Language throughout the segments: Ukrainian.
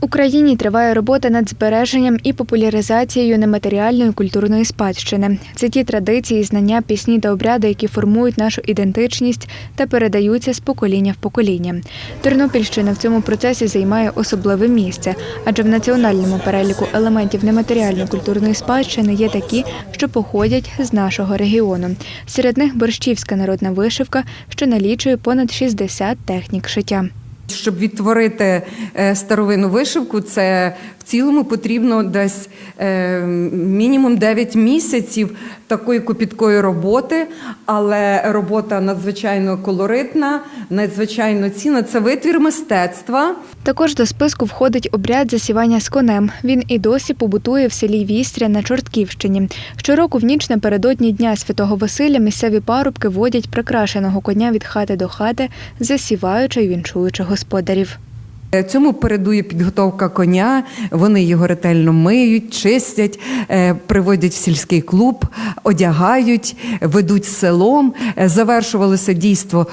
Україні триває робота над збереженням і популяризацією нематеріальної культурної спадщини. Це ті традиції, знання, пісні та обряди, які формують нашу ідентичність та передаються з покоління в покоління. Тернопільщина в цьому процесі займає особливе місце, адже в національному переліку елементів нематеріальної культурної спадщини є такі, що походять з нашого регіону. Серед них борщівська народна вишивка, що налічує понад 60 технік шиття. Щоб відтворити старовину вишивку, це в цілому потрібно десь е, мінімум 9 місяців такої копіткої роботи, але робота надзвичайно колоритна, надзвичайно цінна. Це витвір мистецтва. Також до списку входить обряд засівання з конем. Він і досі побутує в селі Вістря на Чортківщині. Щороку в ніч напередодні Дня Святого Василя місцеві парубки водять прикрашеного коня від хати до хати, засіваючи й вінчуючи господарів. Е, Цьому передує підготовка коня. Вони його ретельно миють, чистять, е, приводять в сільський клуб, одягають, ведуть селом. Е, Завершувалося дійство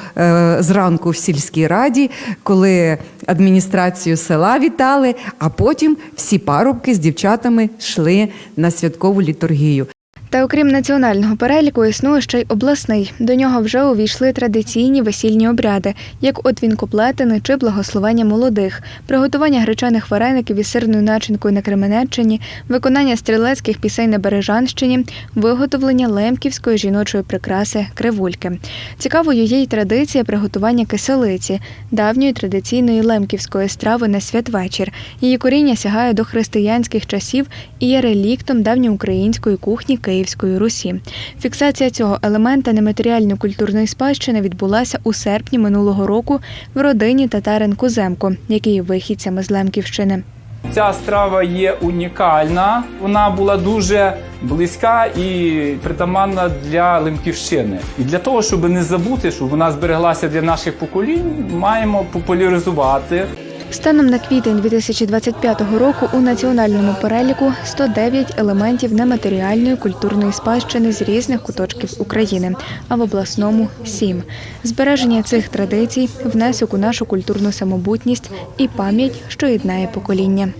зранку в сільській раді, коли адміністрацію села вітали, а потім всі парубки з дівчатами йшли на святкову літургію. Та окрім національного переліку, існує ще й обласний. До нього вже увійшли традиційні весільні обряди, як от вінкоплетини чи благословення молодих, приготування гречаних вареників із сирною начинкою на Кременеччині, виконання стрілецьких пісень на Бережанщині, виготовлення лемківської жіночої прикраси кривульки. Цікавою є й традиція приготування киселиці, давньої традиційної лемківської страви на святвечір. Її коріння сягає до християнських часів і є реліктом давньоукраїнської кухні Київської Русі. Фіксація цього елемента нематеріальної культурної спадщини відбулася у серпні минулого року в родині татарин Куземко, які є вихідцями з Лемківщини. Ця страва є унікальна. Вона була дуже близька і притаманна для Лемківщини. І для того, щоб не забути, щоб вона збереглася для наших поколінь, маємо популяризувати. Станом на квітень 2025 року у національному переліку 109 елементів нематеріальної культурної спадщини з різних куточків України, а в обласному 7. Збереження цих традицій внесок у нашу культурну самобутність і пам'ять, що єднає покоління.